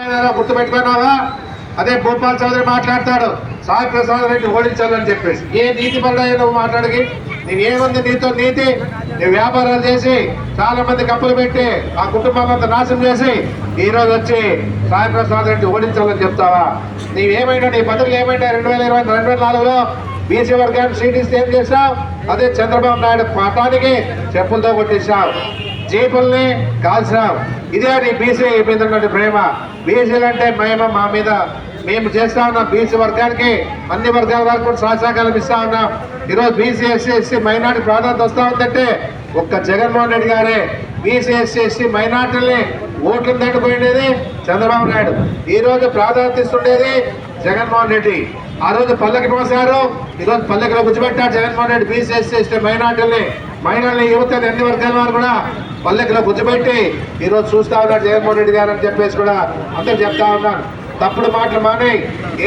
ఏమైనా గుర్తుపెట్టుకున్నావా? అదే భూపాల్ చౌదరి మాట్లాడతాడు. సాయి ప్రసాద్ రెడ్డి ఓడించాలని చెప్పేసి. ఏ నీతి పడ్డాయో నువ్వు మాట్లాడికి? నేను ఏముంది నీతో నీతి? నువ్వు వ్యాపారాలు చేసి చాలా మంది కప్పులు పెట్టి ఆ కుటుంబాన్ని అంతా నాశనం చేసి ఈ రోజు వచ్చి సాయి ప్రసాద్ రెడ్డి ఓడించాలని చెప్తావా? నీవేమైనా నీ పదవులు ఏమైనా రెండు వేల ఇరవై రెండు వేల నాలుగులో బీసీ వర్గాన్ని సీటీస్ ఏం చేశావు? అదే చంద్రబాబు నాయుడు పాఠానికి చెప్పులతో కొట్టేశావు. జీపుల్ని కాల్చినాం ఇదే నీ బీసీ మీద ఉన్నటువంటి ప్రేమ. బీసీలు అంటే మేము మా మీద. మేము చేస్తా ఉన్నాం బీసీ వర్గానికి అన్ని వర్గాల వరకు కూడా సహసహకారం ఇస్తా ఉన్నాం. ఈరోజు బీసీ ఎస్సీ ఎస్సీ మైనార్టీ ప్రాధాన్యత వస్తా ఉందంటే ఒక్క జగన్మోహన్ రెడ్డి గారే బీసీ ఎస్సీ ఎస్సీ మైనార్టీని ఓట్లు దాటిపోయిండేది చంద్రబాబు నాయుడు. ఈరోజు ప్రాధాన్యత ఇస్తుండేది జగన్మోహన్ రెడ్డి. ఆ రోజు పల్లకి మోసారు ఈరోజు పల్లకిలో గుర్తుపెట్టారు Jaganmohan Reddy. BC SC ST మైనార్టీని minority యువతని అన్ని వర్గాల వారు కూడా పల్లెకిలో గుర్తుపెట్టి ఈరోజు చూస్తా ఉన్నారు జగన్మోహన్ రెడ్డి గారు అని చెప్పేసి కూడా అందరూ చెప్తా ఉన్నారు. తప్పుడు మాటలు మానే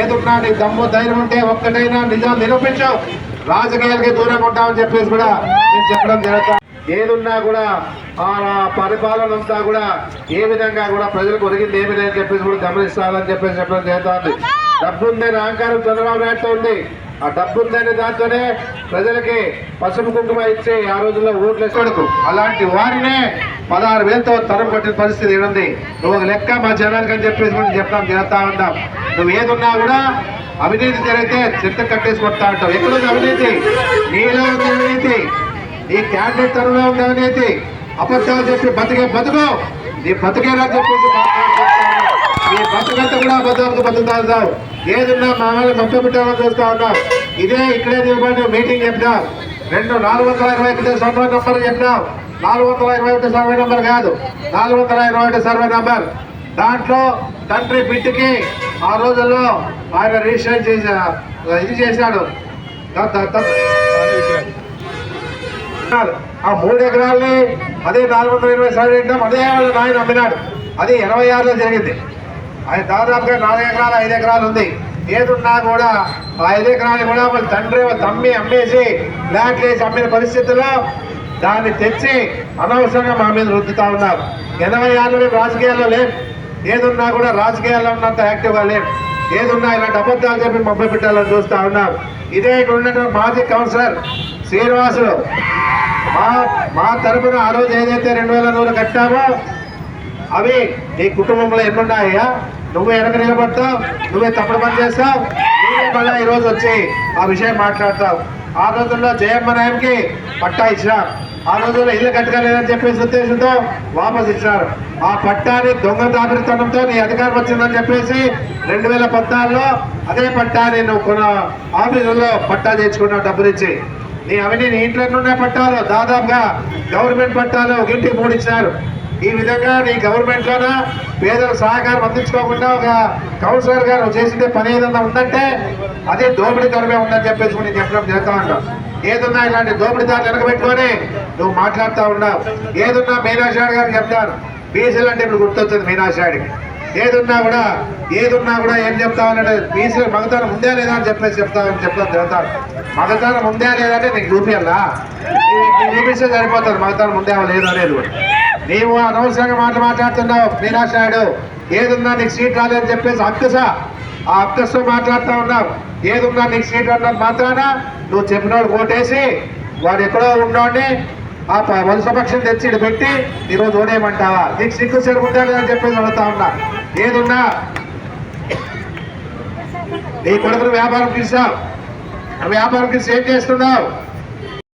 ఏదున్నా నీ దమ్ము ధైర్యం ఉంటే ఒక్కటైనా నిజం నిరూపించావు రాజకీయాలకి దూరంగా ఉంటామని చెప్పేసి కూడా నేను చెప్పడం జరుగుతా. ఏదున్నా కూడా ఆ పరిపాలన అంతా కూడా ఏ విధంగా కూడా ప్రజలకు ఒరిగింది ఏమి లేదని చెప్పేసి కూడా గమనిస్తారని చెప్పేసి చెప్పడం జరుగుతుంది డబ్బు ఉందనే అహంకారం చంద్రబాబు నాయుడుతో ఉంది. ఆ డబ్బు ఉందనే దాంతోనే ప్రజలకి పసుపు కుంకుమ ఇచ్చే ఆ రోజుల్లో ఓట్లు వేసుకోడుకు అలాంటి వారినే పదహారు వేలతో తరం కొట్టిన పరిస్థితి ఉంది. నువ్వు ఒక లెక్క మా జనానికి అని చెప్పేసి మనం చెప్తాం చేస్తా ఉంటాం నువ్వు ఏదున్నా కూడా అవినీతి జరిగితే చెత్త కట్టేసి కొడతా ఉంటావు ఎక్కడుంది అవినీతి? నీలో ఉంది అవినీతి. నీ క్యాండిడేట్ తరంలో ఉంది అవినీతి. అబద్ధాలు చెప్పి బతికే బతుకు. నీ బతికేలా చెప్పేసి ఈ బతుకంతా కూడా అబద్ధాలకు బతుకుతావు ఏదున్నా మా వాళ్ళు మొత్తం పెట్టాలని చూస్తా ఉన్నాం ఇదే ఇక్కడే నిలబడి మీటింగ్ చెప్తాం. రెండు నాలుగు వందల ఇరవై ఒకటి సర్వే నంబర్ చెప్తాం. నాలుగు వందల ఇరవై ఒకటి సర్వే నంబర్ కాదు. నాలుగు వందల ఇరవై ఒకటి సర్వే నంబర్. దాంట్లో తండ్రి బిడ్డకి ఆ రోజుల్లో ఆయన రిజిస్టర్ చేసా ఇది చేశాడు. ఆ మూడు ఎకరాలని అదే నాలుగు వందల ఇరవై సర్వే అదే వాళ్ళ నాయన అమ్మినాడు. అది ఇరవై ఆరులో జరిగింది. అది దాదాపుగా నాలుగు ఎకరాలు ఐదు ఎకరాలు ఉంది. ఏదున్నా కూడా ఆ ఐదు ఎకరాలు కూడా వాళ్ళ తండ్రి తమ్మి అమ్మేసి ఫ్లాట్లు వేసి అమ్మిన పరిస్థితుల్లో దాన్ని తెచ్చి అనవసరంగా మా మీద రుద్దుతా ఉన్నారు. ఎనభై ఆరులో మేము రాజకీయాల్లో లేం. ఏదున్నా కూడా రాజకీయాల్లో ఉన్నంత యాక్టివ్గా లేం. ఏదున్నా ఇలాంటి అబద్ధాలు చెప్పి మబ్బై పెట్టాలని చూస్తూ ఉన్నాం ఇదే ఇక్కడ ఉన్నటువంటి మాజీ కౌన్సిలర్ శ్రీనివాసులు. మా మా తరపున ఆ రోజు ఏదైతే రెండు వేల నూరు కట్టామో అవి నీ కుటుంబంలో ఎన్నున్నాయా? నువ్వు వెనక నిలబడతావు నువ్వే తప్పుడు పని చేస్తావు నువ్వే మళ్ళీ ఈరోజు వచ్చి ఆ విషయం మాట్లాడతావు. ఆ రోజుల్లో జయమ్మ నాయంకి పట్టా ఇచ్చినాం. ఆ రోజుల్లో ఇల్లు కట్టుకోలేదని చెప్పేసి ఉద్దేశంతో వాపస్ ఇచ్చినారు. ఆ పట్టాని దొంగ దాపిరితనంతో నీ అధికారం వచ్చిందని చెప్పేసి రెండు వేల పద్నాలుగులో అదే పట్టాని నువ్వు కొన ఆఫీసుల్లో పట్టా తెచ్చుకున్నావు డబ్బులు ఇచ్చి నీ అవినీతి నీ ఇంట్లో ఎన్నున్నాయి పట్టాలు. దాదాపుగా గవర్నమెంట్ పట్టాలు ఒక ఇంటికి మూడు ఇచ్చినారు. ఈ విధంగా నీ గవర్నమెంట్ లోన పేదల సహకారం అందించుకోకుండా ఒక కౌన్సిలర్ గారు చేసిందే పని ఏదన్నా ఉందంటే అదే దోపిడీతనమే ఉందని చెప్పేసి నేను చెప్పడం చేస్తా ఉంటాం ఏదున్నా ఇలాంటి దోపిడీదారులు వెనకబెట్టుకొని నువ్వు మాట్లాడుతూ ఉన్నావు. ఏదున్నా మీనాక్షాడి గారు చెప్తాను బీసీలు అంటే ఇప్పుడు గుర్తొచ్చింది మీనాశాడికి ఏదున్నా కూడా ఏదున్నా కూడా ఏం చెప్తామన్నాడు బీసీలు మగతనం ఉందా లేదా అని చెప్పేసి చెప్తామని చెప్తాను చెప్తాను మగతనం ఉందా లేదా అంటే నీకు చూపియాలా? నీకు చూపిస్తే సరిపోతుంది. మగతనం ఉందా లేదా అనేది కూడా. నీవు అనవసరంగా మాటలు మాట్లాడుతున్నావు మీనాక్షి నాయుడు ఏదున్నా నీకు సీట్ రాలేదని చెప్పేసి అక్కస ఆ అక్కస్తో మాట్లాడుతూ ఉన్నావు. ఏదున్నా నీకు సీట్ అన్నది మాత్రాన నువ్వు చెప్పినోడు ఓటేసి వాడు ఎక్కడో ఉన్నోడిని ఆ వంశపక్షం తెచ్చి పెట్టి ఈరోజు ఓడేయమంటావా? నీకు సిగ్గు చెడు ఉందా లేదని చెప్పేసి అడుగుతా ఉన్నా. ఏదున్నా నీ కొడుకును వ్యాపారం తీసావు వ్యాపారం తీసి ఏం చేస్తున్నావు?